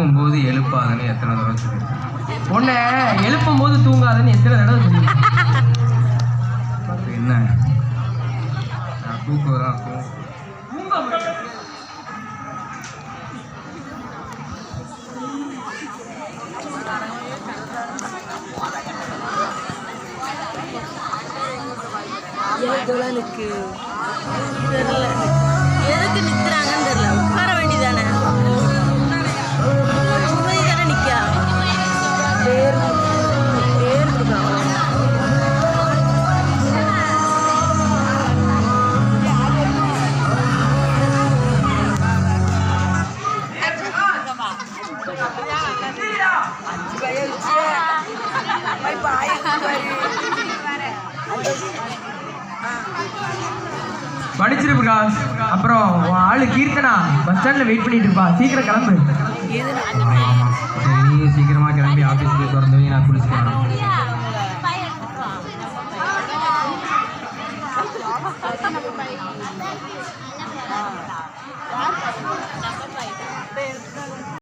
தூங்கும் போது எழுப்பாதுன்னு எத்தனை தடவை சொல்லியிருக்கேன். உன்னை எழுப்பும் போது தூங்காதுன்னு எத்தனை தடவை சொல்லியிருக்கேன். என்ன? நான் தூக்கம் தான் தூங்க எனக்கு படிச்சிரு பிரகாஷ் அப்புறம் ஆளு கீர்த்தனா பஸ் ஸ்டாண்ட்ல வெயிட் பண்ணிட்டு இருப்பா. சீக்கிரம் கிளம்பு. சரி நீ சீக்கிரமாக கிளம்பி ஆஃபீஸ்க்கு திறந்து நான் குளிச்சுட்டு Thank